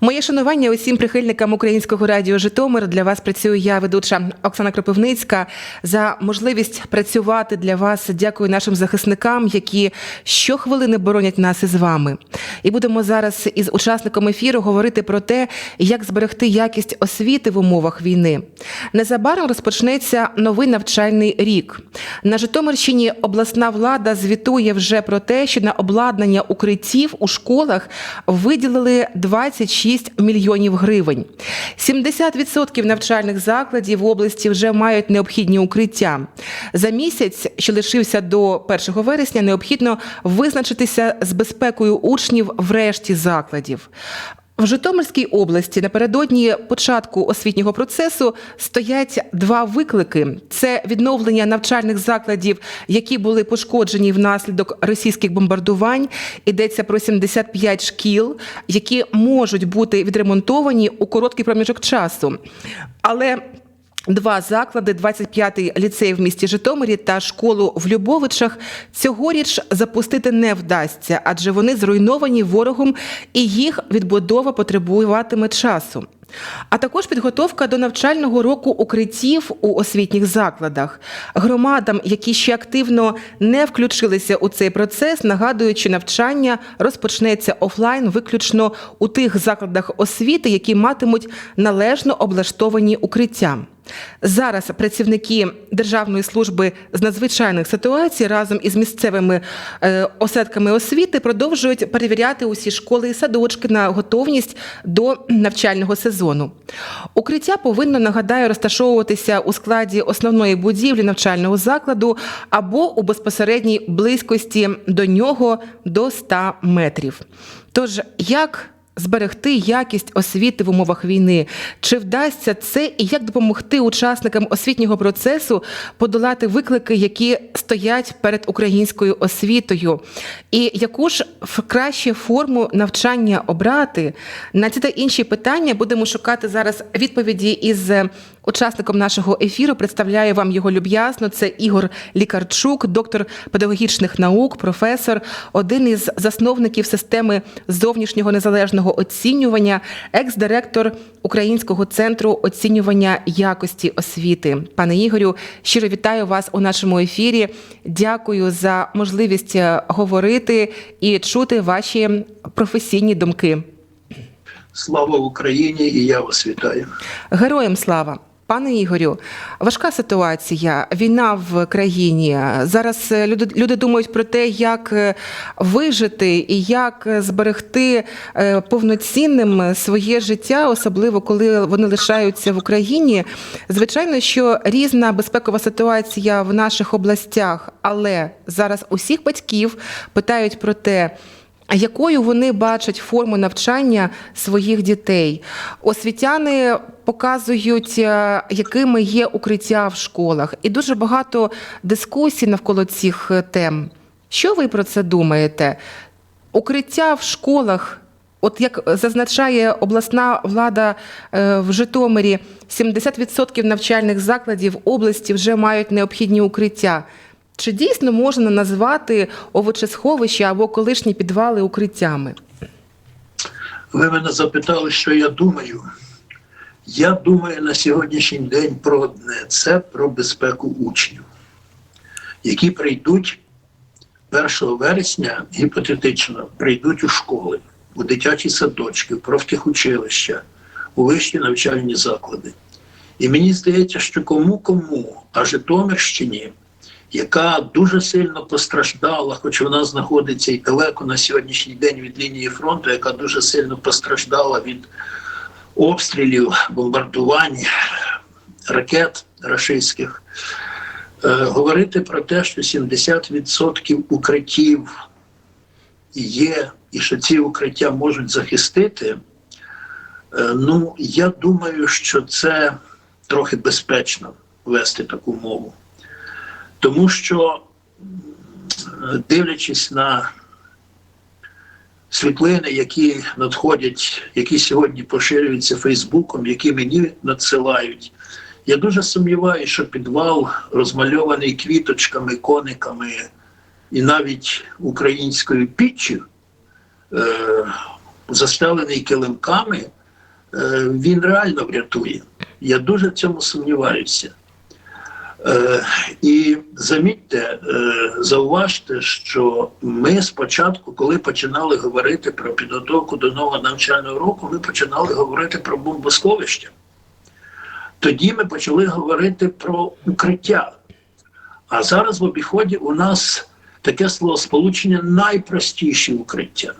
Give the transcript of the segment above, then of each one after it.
Моє шанування усім прихильникам українського радіо Житомир. Для вас працюю я, ведуча Оксана Кропивницька. За можливість працювати для вас. Дякую нашим захисникам, які щохвилини боронять нас із вами. І будемо зараз із учасником ефіру говорити про те, як зберегти якість освіти в умовах війни. Незабаром розпочнеться новий навчальний рік. На Житомирщині обласна влада звітує вже про те, що на обладнання укриттів у школах виділили 26 мільйонів гривень. 70% навчальних закладів в області вже мають необхідні укриття. За місяць, що лишився до 1 вересня, необхідно визначитися з безпекою учнів в решті закладів. В Житомирській області напередодні початку освітнього процесу стоять два виклики: це відновлення навчальних закладів, які були пошкоджені внаслідок російських бомбардувань. Йдеться про 75 шкіл, які можуть бути відремонтовані у короткий проміжок часу. Але Два заклади, 25-й ліцей в місті Житомирі та школу в Любовичах цьогоріч запустити не вдасться, адже вони зруйновані ворогом і їх відбудова потребуватиме часу. А також підготовка до навчального року укриттів у освітніх закладах. Громадам, які ще активно не включилися у цей процес, нагадують, що навчання розпочнеться офлайн виключно у тих закладах освіти, які матимуть належно облаштовані укриття. Зараз працівники Державної служби з надзвичайних ситуацій разом із місцевими е, осетками освіти продовжують перевіряти усі школи і садочки на готовність до навчального сезону. Укриття повинно, нагадаю, розташовуватися у складі основної будівлі навчального закладу або у безпосередній близькості до нього до 100 метрів. Тож, як зберегти якість освіти в умовах війни. Чи вдасться це і як допомогти учасникам освітнього процесу подолати виклики, які стоять перед українською освітою? І яку ж в- краще форму навчання обрати? На ці та інші питання будемо шукати зараз відповіді із е, учасником нашого ефіру. Представляю вам його люб'язно. Це Ігор Лікарчук, доктор педагогічних наук, професор, один із засновників системи зовнішнього незалежного оцінювання, екс-директор Українського центру оцінювання якості освіти. Пане Ігорю, щиро вітаю вас у нашому ефірі. Дякую за можливість е, говорити і чути ваші професійні думки. Слава Україні! І я вас вітаю. Героям слава! Пане Ігорю, важка ситуація, війна в країні. Зараз е, люди, люди думають про те, як е, вижити і як е, зберегти повноцінним своє життя, особливо коли вони лишаються в Україні. Звичайно, що різна безпекова ситуація в наших областях, але зараз усіх батьків питають про те. Якою вони бачать форму навчання своїх дітей? Освітяни показують, е, якими є укриття в школах, і дуже багато дискусій навколо цих е, тем. Що ви про це думаєте? Укриття в школах, от як зазначає обласна влада е, в Житомирі, 70% навчальних закладів області вже мають необхідні укриття. Чи дійсно можна назвати овочесховища або колишні підвали укриттями? Ви мене запитали, що я думаю. Я думаю на сьогоднішній день про одне це про безпеку учнів, які прийдуть 1 вересня, гіпотетично, прийдуть у школи, у дитячі садочки, в профтехучилища, у вищі навчальні заклади. І мені здається, що кому кому, а Житомирщині, яка дуже сильно постраждала, хоч вона знаходиться і далеко на сьогоднішній день від лінії фронту, яка дуже сильно постраждала від обстрілів, бомбардувань, ракет рашистських. Е, говорити про те, що 70% укриттів є, і що ці укриття можуть захистити. е, Ну, я думаю, що це трохи безпечно вести таку мову. Тому що, дивлячись на світлини, які надходять, які сьогодні поширюються Фейсбуком, які мені надсилають, я дуже сумніваюся, що підвал розмальований квіточками, кониками і навіть українською піччю, е, застелений килимками, е, він реально врятує. Я дуже в цьому сумніваюся. Е, І замітьте, е, зауважте, що ми спочатку, коли починали говорити про підготовку до нового навчального року, ми починали говорити про бомбосховище. Тоді ми почали говорити про укриття. А зараз в обіході у нас таке словосполучення найпростіші укриття.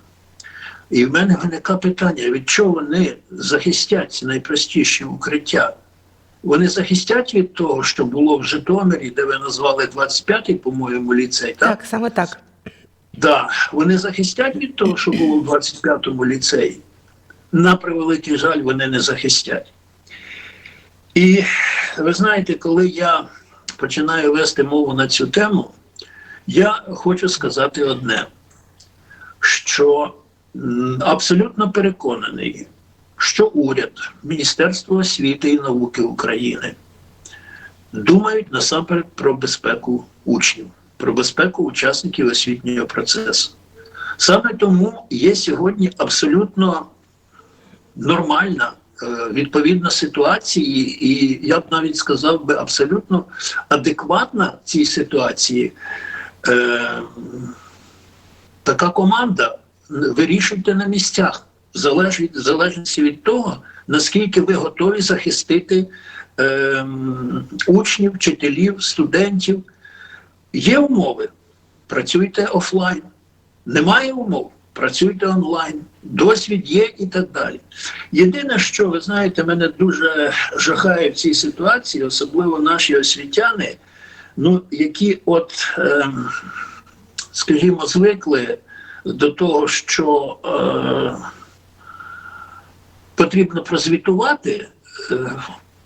І в мене виникає питання: від чого вони захистять найпростіші укриття? Вони захистять від того, що було в Житомирі, де ви назвали 25-й, по-моєму, ліцей, так? Так, саме так. Да, вони захистять від того, що було в 25-му ліцеї. На превеликий жаль, вони не захистять. І ви знаєте, коли я починаю вести мову на цю тему, я хочу сказати одне, що абсолютно переконаний, що уряд, Міністерство освіти і науки України думають насамперед про безпеку учнів, про безпеку учасників освітнього процесу. Саме тому є сьогодні абсолютно нормальна е, відповідна ситуації, і я б навіть сказав би абсолютно адекватна цій ситуації. Е, така команда вирішуйте на місцях, залежить, залежності від того, наскільки ви готові захистити е, учнів, вчителів, студентів. Є умови, працюйте офлайн. Немає умов, працюйте онлайн, досвід є і так далі. Єдине, що ви знаєте, мене дуже жахає в цій ситуації, особливо наші освітяни, ну, які, от, ем, скажімо, звикли до того, що е, потрібно прозвітувати, е,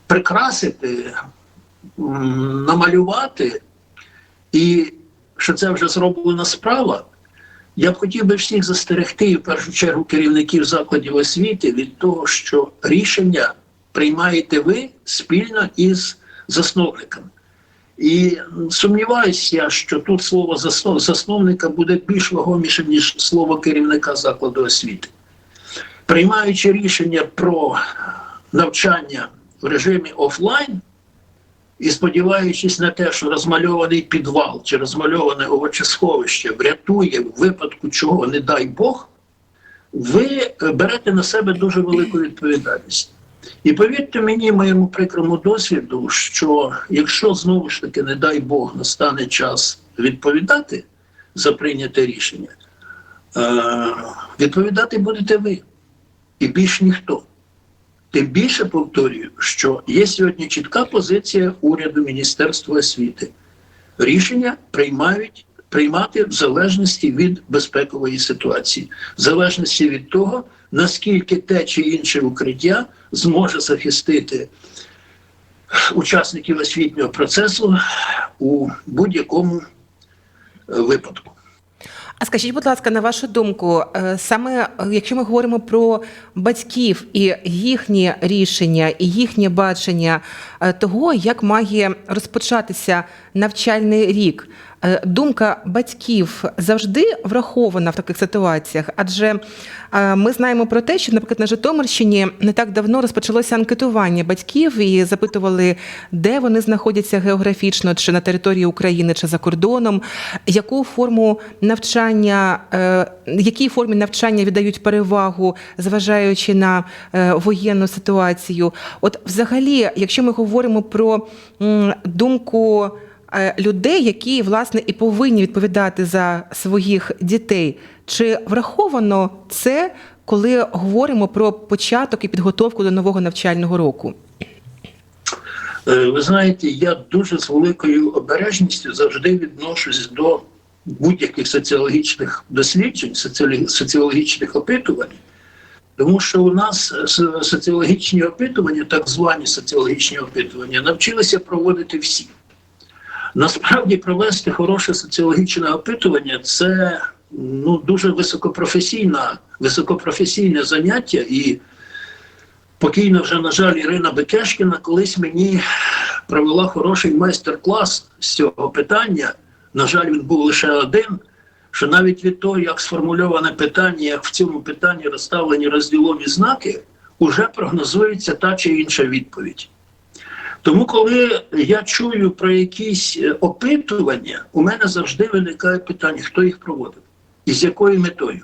прикрасити, намалювати, і що це вже зроблена справа. Я б хотів би всіх застерегти, в першу чергу керівників закладів освіти від того, що рішення приймаєте ви спільно із засновниками. І сумніваюся, я, що тут слово заснов- засновника буде більш вагомішим, ніж слово керівника закладу освіти. Приймаючи рішення про навчання в режимі офлайн, і сподіваючись на те, що розмальований підвал чи розмальоване овочесховище врятує в випадку чого, не дай Бог, ви берете на себе дуже велику відповідальність. І повірте мені, моєму прикрому досвіду, що якщо знову ж таки, не дай Бог, настане час відповідати за прийняте рішення, е, відповідати будете ви і більш ніхто. Тим більше повторюю, що є сьогодні чітка позиція уряду Міністерства освіти. Рішення приймають приймати в залежності від безпекової ситуації, в залежності від того, наскільки те чи інше укриття зможе захистити учасників освітнього процесу у будь-якому е, випадку. А скажіть, будь ласка, на вашу думку, е, саме е, якщо ми говоримо про батьків і їхні рішення, і їхнє бачення е, того, як має розпочатися навчальний рік, думка батьків завжди врахована в таких ситуаціях, адже е, ми знаємо про те, що, наприклад, на Житомирщині не так давно розпочалося анкетування батьків і запитували, де вони знаходяться географічно, чи на території України, чи за кордоном, яку форму навчання, е, якій формі навчання віддають перевагу, зважаючи на е, воєнну ситуацію. От, взагалі, якщо ми говоримо про думку е, людей, які власне і повинні відповідати за своїх дітей, чи враховано це, коли говоримо про початок і підготовку до нового навчального року? Е, Ви знаєте, я дуже з великою обережністю завжди відношусь до будь-яких соціологічних досліджень, соціологічних опитувань, тому що у нас е, соціологічні опитування, так звані соціологічні опитування, навчилися проводити всі. Насправді провести хороше соціологічне опитування це ну, дуже високопрофесійна, високопрофесійне заняття і покійна вже, на жаль, Ірина Бекешкіна колись мені провела хороший майстер-клас з цього питання. На жаль, він був лише один. що навіть від того, як сформульоване питання, як в цьому питанні розставлені розділові знаки, уже прогнозується та чи інша відповідь. Тому, коли я чую про якісь е, опитування, у мене завжди виникає питання, хто їх проводив і з якою метою.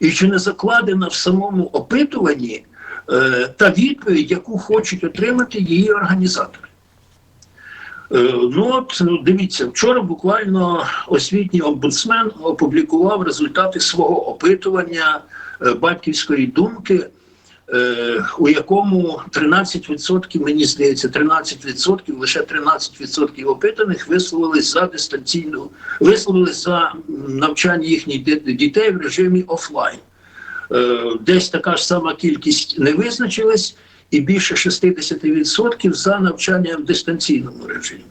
І чи не закладена в самому опитуванні е, та відповідь, яку хочуть отримати її організатори. Е, Ну от ну, дивіться, вчора буквально освітній омбудсмен опублікував результати свого опитування е, батьківської думки, е, у якому 13%, мені здається, 13%, лише 13% опитаних висловились за дистанційну, висловились за навчання їхніх дітей в режимі офлайн. Е, Десь така ж сама кількість не визначилась, і більше 60% за навчання в дистанційному режимі.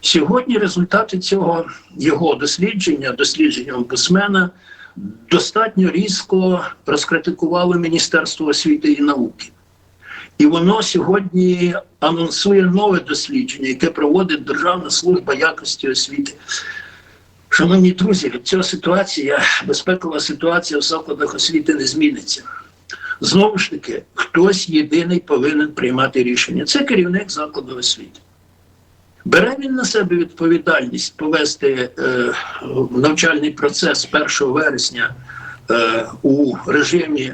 Сьогодні результати цього його дослідження, дослідження омбудсмена, достатньо різко розкритикували Міністерство освіти і науки. І воно сьогодні анонсує нове дослідження, яке проводить Державна служба якості освіти. Шановні друзі, цього ситуація, безпекова ситуація в закладах освіти не зміниться. Знову ж таки, хтось єдиний повинен приймати рішення. Це керівник закладу освіти. Бере він на себе відповідальність повести е, навчальний процес 1 вересня е, у режимі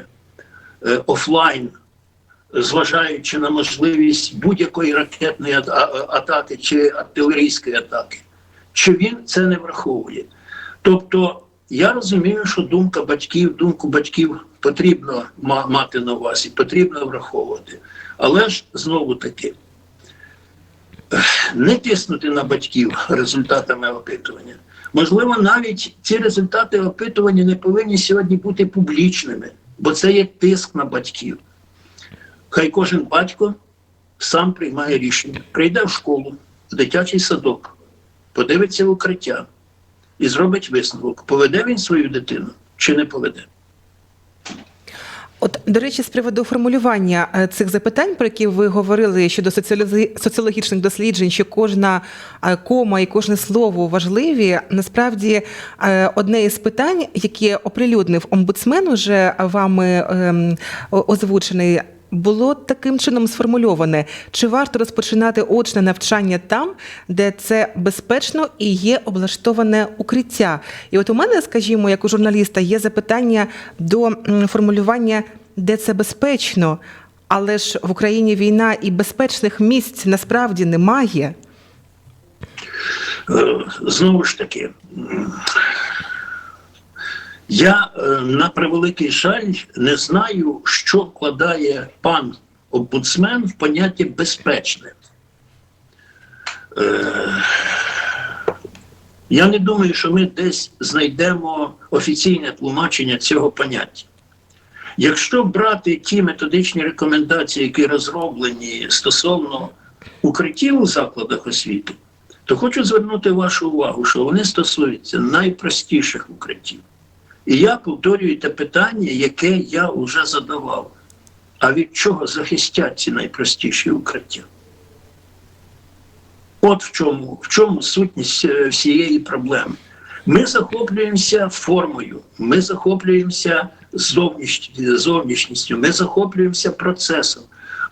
е, офлайн, зважаючи на можливість будь-якої ракетної атаки чи артилерійської атаки. Чи він це не враховує? Тобто, я розумію, що думка батьків, думку батьків потрібно мати на увазі, потрібно враховувати. Але ж знову таки, не тиснути на батьків результатами опитування. Можливо, навіть ці результати опитування не повинні сьогодні бути публічними, бо це є тиск на батьків. Хай кожен батько сам приймає рішення. Прийде в школу, в дитячий садок, подивиться в укриття і зробить висновок, поведе він свою дитину чи не поведе. От, до речі, з приводу формулювання е, цих запитань, про які ви говорили щодо соціологічних досліджень, що кожна е, кома і кожне слово важливі. Насправді, е, одне із питань, яке оприлюднив омбудсмен, уже вами ем, озвучений. Було таким чином сформульоване, чи варто розпочинати очне навчання там, де це безпечно і є облаштоване укриття. І от у мене, скажімо, як у журналіста, є запитання до формулювання, де це безпечно, але ж в Україні війна і безпечних місць насправді немає. Е, Знову ж таки, я е, на превеликий жаль не знаю, що вкладає пан омбудсмен в поняття безпечне. Е, Я не думаю, що ми десь знайдемо офіційне тлумачення цього поняття. Якщо брати ті методичні рекомендації, які розроблені стосовно укриттів у закладах освіти, то хочу звернути вашу увагу, що вони стосуються найпростіших укриттів. І я повторюю те питання, яке я вже задавав. А від чого захистять ці найпростіші укриття? От в чому, в чому сутність е, всієї проблеми. Ми захоплюємося формою, ми захоплюємося зовніш- зовнішністю, ми захоплюємося процесом,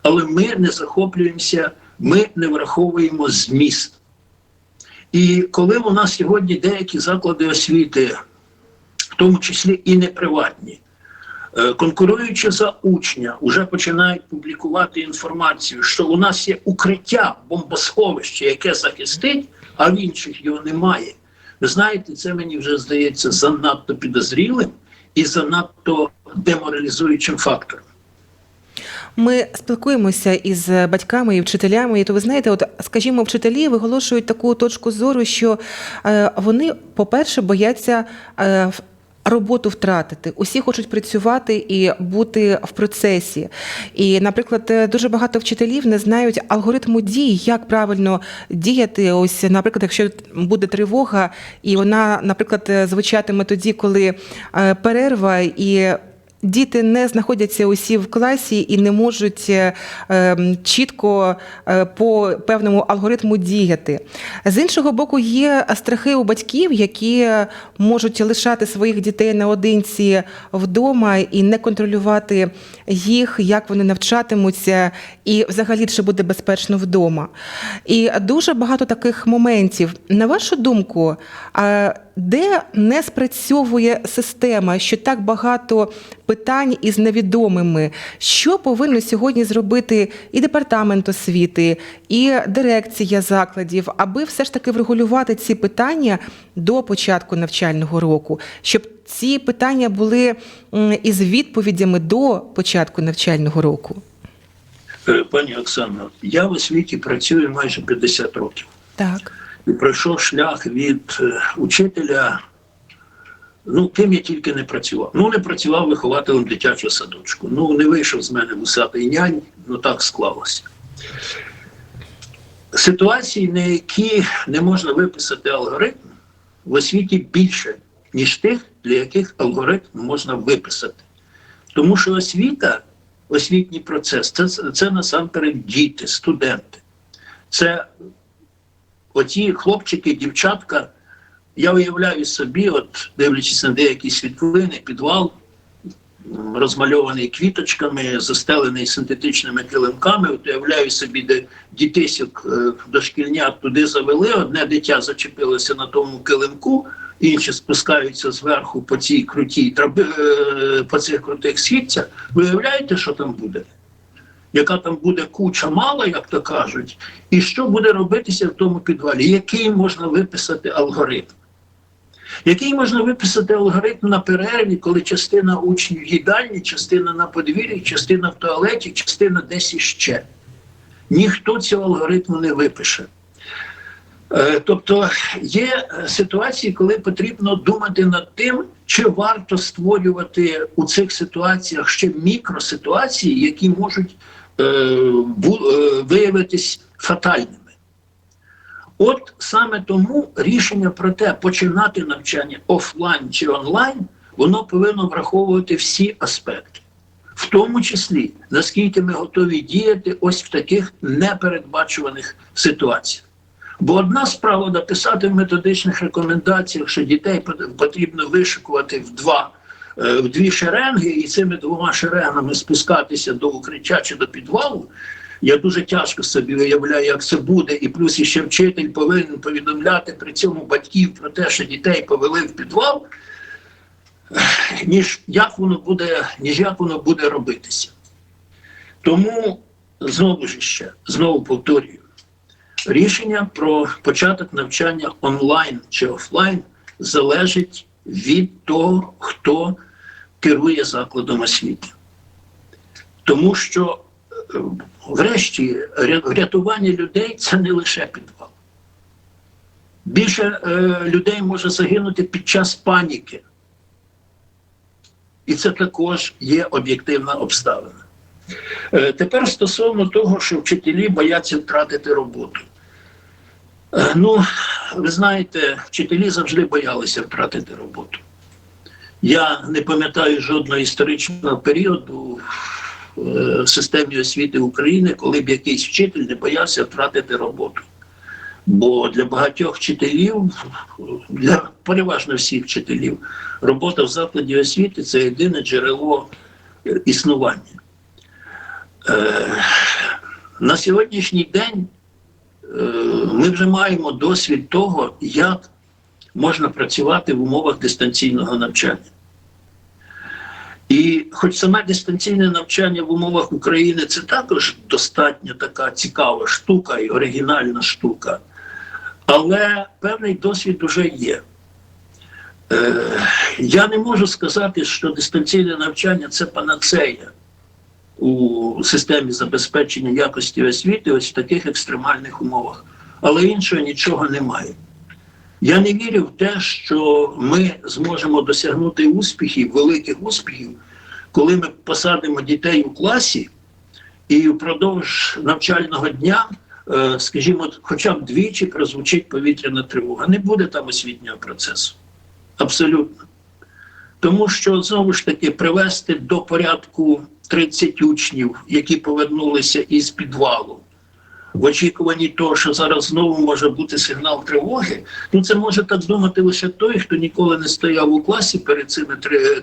але ми не захоплюємося, ми не враховуємо зміст. І коли у нас сьогодні деякі заклади освіти, в тому числі і неприватні, е, конкуруючи за учня, вже починають публікувати інформацію, що у нас є укриття, бомбосховище, яке захистить, а в інших його немає. Ви знаєте, це мені вже здається занадто підозрілим і занадто деморалізуючим фактором. Ми спілкуємося із батьками і вчителями, і то ви знаєте, от скажімо, вчителі виголошують таку точку зору, що е, вони, по-перше, бояться. Роботу втратити, усі хочуть працювати і бути в процесі. І, наприклад, е, дуже багато вчителів не знають алгоритму дій, як правильно діяти. Ось, наприклад, якщо буде тривога, і вона, наприклад, е, звучатиме тоді, коли е, перерва і діти не знаходяться усі в класі і не можуть е, е, чітко е, по певному алгоритму діяти. З іншого боку, є страхи у батьків, які можуть лишати своїх дітей наодинці вдома і не контролювати їх, як вони навчатимуться, і взагалі чи буде безпечно вдома. І дуже багато таких моментів. На вашу думку, де не спрацьовує система, що так багато питань із невідомими, що повинно сьогодні зробити і департамент освіти, і дирекція закладів, аби все ж таки врегулювати ці питання до початку навчального року, щоб ці питання були із відповідями до початку навчального року? Е, Пані Оксано, я в освіті працюю майже 50 років. Так. Пройшов шлях від е, учителя. Ну, ким я тільки не працював. Ну, не працював вихователем дитячого садочку. Ну, не вийшов з мене вусатий нянь, ну так склалося. Ситуації, на які не можна виписати алгоритм, в освіті більше, ніж тих, для яких алгоритм можна виписати. Тому що освіта, освітній процес це, це насамперед діти, студенти. Це оті хлопчики, дівчатка, я уявляю собі, от дивлячись на деякі світлини, підвал розмальований квіточками, застелений синтетичними килимками. От уявляю собі, де дітисік е, дошкільнят туди завели, одне дитя зачепилося на тому килимку, інші спускаються зверху по цій крутій е, по цих крутих східцях. Ви уявляєте, що там буде? Яка там буде куча мала, як то кажуть, і що буде робитися в тому підвалі, який можна виписати алгоритм. Який можна виписати алгоритм на перерві, коли частина учнів в їдальні, частина на подвір'ї, частина в туалеті, частина десь іще. Ніхто цього алгоритму не випише. Е, Тобто є е, ситуації, коли потрібно думати над тим, чи варто створювати у цих ситуаціях ще мікроситуації, які можуть виявитись фатальними. От саме тому рішення про те, починати навчання офлайн чи онлайн, воно повинно враховувати всі аспекти, в тому числі наскільки ми готові діяти ось в таких непередбачуваних ситуаціях. Бо одна справа написати в методичних рекомендаціях, що дітей потрібно вишикувати в два. Е, В дві шеренги і цими двома шеренгами спускатися до укриття чи до підвалу. Я дуже тяжко собі уявляю, як це буде, і плюс іще вчитель повинен повідомляти при цьому батьків про те, що дітей повели в підвал, ніж як воно буде, ніж як воно буде робитися. Тому знову ж ще, знову повторюю, Рішення про початок навчання онлайн чи офлайн залежить від того, хто керує закладом освіти. Тому що, е, врешті, ря- врятування людей це не лише підвал. Більше е, людей може загинути під час паніки. І це також є об'єктивна обставина. Е, Тепер стосовно того, що вчителі бояться втратити роботу. Е, Ну, ви знаєте, вчителі завжди боялися втратити роботу. Я не пам'ятаю жодного історичного періоду е, в системі освіти України, коли б якийсь вчитель не боявся втратити роботу. Бо для багатьох вчителів, для переважно всіх вчителів, робота в закладі освіти це єдине джерело е, існування. Е, На сьогоднішній день ми вже маємо досвід того, як можна працювати в умовах дистанційного навчання. І хоч саме дистанційне навчання в умовах України це також достатньо така цікава штука і оригінальна штука, але певний досвід вже є. Е, я не можу сказати, що дистанційне навчання це панацея у системі забезпечення якості освіти ось в таких екстремальних умовах. Але іншого нічого немає. Я не вірю в те, що ми зможемо досягнути успіхів, великих успіхів, коли ми посадимо дітей у класі і впродовж навчального дня, е, скажімо, хоча б двічі прозвучить повітряна тривога. Не буде там освітнього процесу. Абсолютно. Тому що знову ж таки привести до порядку 30 учнів, які повернулися із підвалу, в очікуванні того, що зараз знову може бути сигнал тривоги, ну це може так думати лише той, хто ніколи не стояв у класі перед цими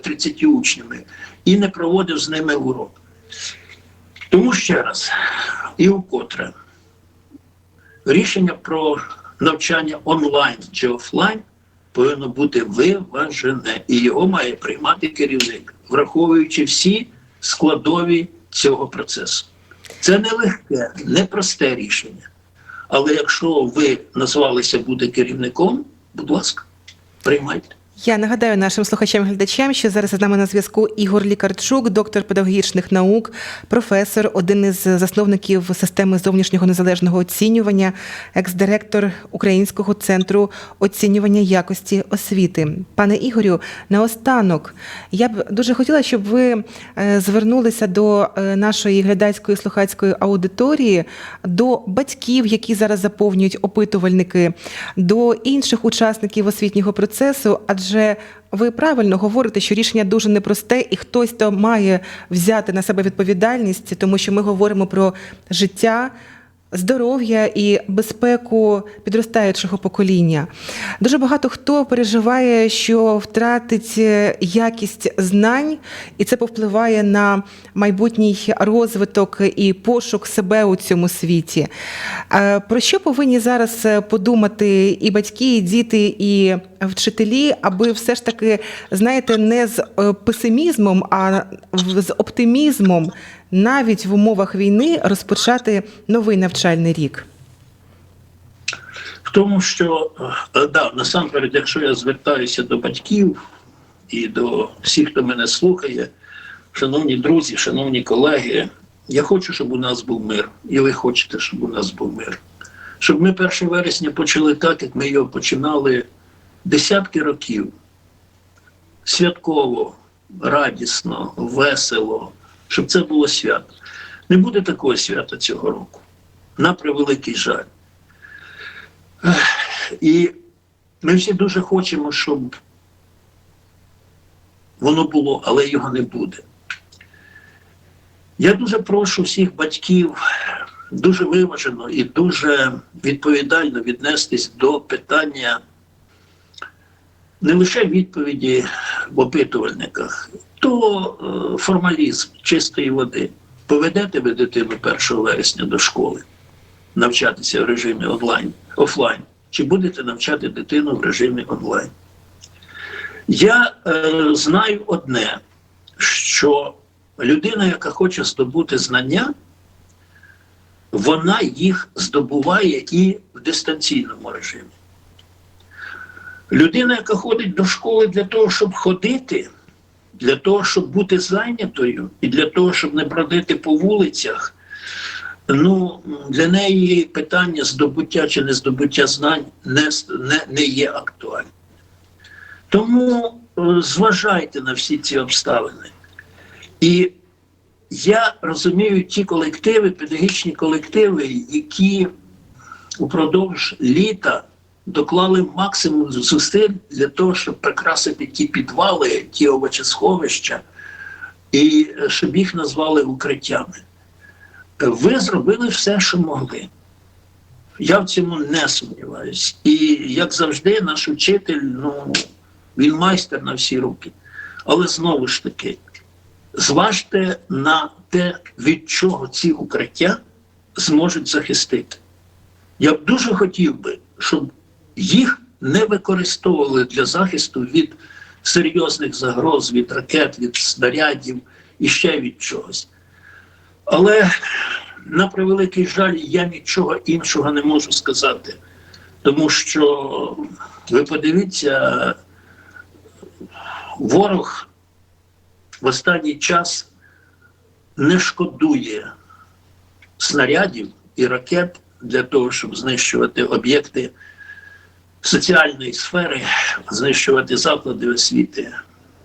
30 учнями і не проводив з ними урок. Тому ще раз і вкотре рішення про навчання онлайн чи офлайн повинно бути виважене, і його має приймати керівник, враховуючи всі складові цього процесу. Це не легке, не просте рішення. Але якщо ви назвалися бути керівником, будь ласка, приймайте. Я нагадаю нашим слухачам і глядачам, що зараз з нами на зв'язку Ігор Лікарчук, доктор педагогічних наук, професор, один із засновників системи зовнішнього незалежного оцінювання, екс-директор Українського центру оцінювання якості освіти. Пане Ігорю, наостанок я б дуже хотіла, щоб ви е, звернулися до е, нашої глядацької слухацької аудиторії, до батьків, які зараз заповнюють опитувальники, до інших учасників освітнього процесу, адже ви правильно говорите, що рішення дуже непросте, і хтось то має взяти на себе відповідальність, тому що ми говоримо про життя. Здоров'я і безпеку підростаючого покоління. Дуже багато хто переживає, що втратить е, якість знань, і це повпливає на майбутній розвиток і пошук себе у цьому світі. Е, Про що повинні зараз подумати і батьки, і діти, і вчителі, аби все ж таки, знаєте, не з е, песимізмом, а з оптимізмом навіть в умовах війни розпочати новий навчальний рік? В тому, що е, да, насамперед, якщо я звертаюся до батьків і до всіх, хто мене слухає, шановні друзі, шановні колеги, я хочу, щоб у нас був мир, і ви хочете, щоб у нас був мир. Щоб ми 1 вересня почали так, як ми його починали десятки років. Святково, радісно, весело, щоб це було свято. Не буде такого свята цього року. На превеликий жаль. І ми всі дуже хочемо, щоб воно було, але його не буде. Я дуже прошу всіх батьків дуже виважено і дуже відповідально віднестись до питання не лише відповіді в опитувальниках, то е, формалізм чистої води. Поведете ви дитину 1 вересня до школи навчатися в режимі онлайн, офлайн, чи будете навчати дитину в режимі онлайн? Я е, знаю одне, що людина, яка хоче здобути знання, вона їх здобуває і в дистанційному режимі. Людина, яка ходить до школи для того, щоб ходити, для того, щоб бути зайнятою, і для того, щоб не бродити по вулицях, ну, для неї питання здобуття чи не здобуття знань не, не, не є актуальним. Тому е, зважайте на всі ці обставини. І я розумію ті колективи, педагогічні колективи, які упродовж літа доклали максимум зусиль для того, щоб прикрасити ті підвали, ті овочесховища, і е, щоб їх назвали укриттями. Ви зробили все, що могли. Я в цьому не сумніваюсь. І як завжди, наш учитель, ну, він майстер на всі руки. Але знову ж таки, зважте на те, від чого ці укриття зможуть захистити. Я б дуже хотів би, щоб їх не використовували для захисту від серйозних загроз, від ракет, від снарядів і ще від чогось. Але на превеликий жаль, я нічого іншого не можу сказати. Тому що ви подивіться, ворог в останній час не шкодує снарядів і ракет для того, щоб знищувати об'єкти соціальної сфери, знищувати заклади освіти,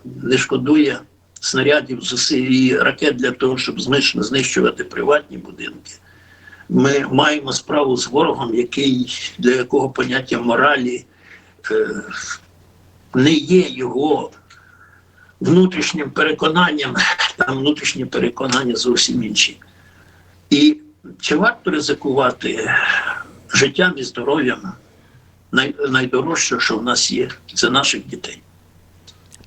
не шкодує снарядів і ракет для того, щоб знищ- знищувати приватні будинки. Ми маємо справу з ворогом, який, для якого поняття моралі е, не є його внутрішнім переконанням, там внутрішні переконання зовсім інші. І чи варто ризикувати життям і здоров'ям най, найдорожче, що в нас є, це наших дітей.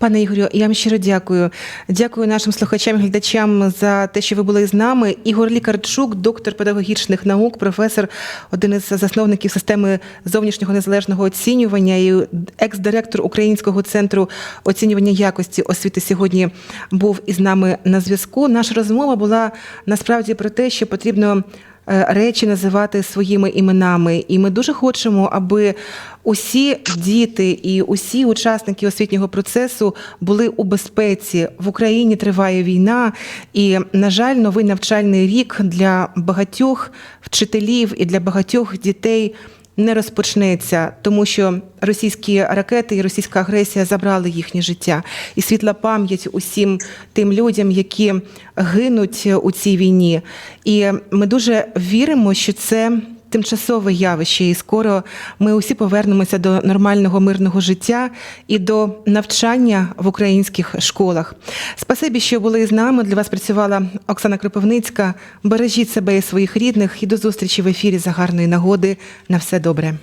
Пане Ігорю, я вам щиро дякую. Дякую нашим слухачам і глядачам за те, що ви були з нами. Ігор Лікарчук, доктор педагогічних наук, професор, один із засновників системи зовнішнього незалежного оцінювання і екс-директор Українського центру оцінювання якості освіти сьогодні був із нами на зв'язку. Наша розмова була насправді про те, що потрібно речі називати своїми іменами. І ми дуже хочемо, аби усі діти і усі учасники освітнього процесу були у безпеці. В Україні триває війна, і, на жаль, новий навчальний рік для багатьох вчителів і для багатьох дітей. Не розпочнеться, тому що російські ракети і російська агресія забрали їхнє життя, і світла пам'ять усім тим людям, які гинуть у цій війні. І ми дуже віримо, що це тимчасове явище, і скоро ми усі повернемося до нормального мирного життя і до навчання в українських школах. Спасибі, що були з нами. Для вас працювала Оксана Кропивницька. Бережіть себе і своїх рідних і до зустрічі в ефірі за гарної нагоди. На все добре.